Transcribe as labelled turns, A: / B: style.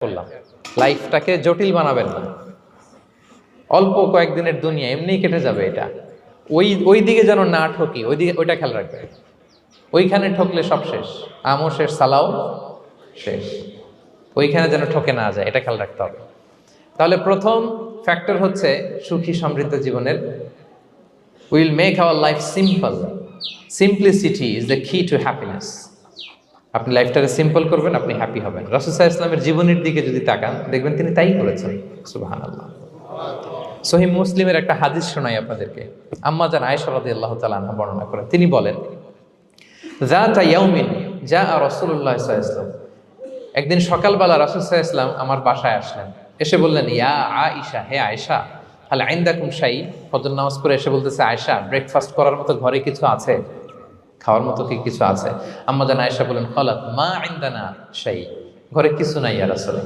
A: করলাম। লাইফটাকে জটিল বানাবেন না। অল্প কয়েকদিনের দুনিয়া, এমনিই কেটে যাবে এটা। ওই ওই দিকে যেন না ঠকি, ওই দিকে, ওইটা খেয়াল রাখবে ওইখানে ঠকলে সব শেষ। আমও শেষ, সালাও শেষ। ওইখানে যেন ঠকে না যায়, এটা খেয়াল রাখতে হবে। তাহলে প্রথম ফ্যাক্টর হচ্ছে সুখী সমৃদ্ধ জীবনের will make our life simple. Simplicity is the key to happiness আপনি লাইফটাকে সিম্পল করবেন, আপনি হ্যাপি হবেন। রসুসাহ ইসলামের জীবনের দিকে যদি তাকান, দেখবেন তিনি তাই করেছেন। সুবাহান আল্লাহ সহিম মুসলিমের একটা হাদিস শোনাই আপনাদেরকে। আম্মা জান আয়েশা রাদিয়াল্লাহু তাআলা আনহা বর্ণনা করেন। তিনি বলেন, যাতা ইয়াউমিন যা সাল্লাল্লাহু আলাইহি ওয়াসাল্লাম। একদিন সকালবেলা আলাইহি ওয়াসাল্লাম আমার বাসায় আসলেন। এসে বললেন, ইয়া আয়েশা, হে আয়েশা, হাল আইন্দাকুম শাই ফজর নামাজ পড়ে এসে বলতেছে, আয়েশা ব্রেকফাস্ট করার মতো ঘরে কিছু আছে? খাওয়ার মতো কি কিছু আছে? আম্মা জান আয়েশা বলেন হলাত মা আইন্দানা সেই ঘরে কিছু নাই আর রাসূল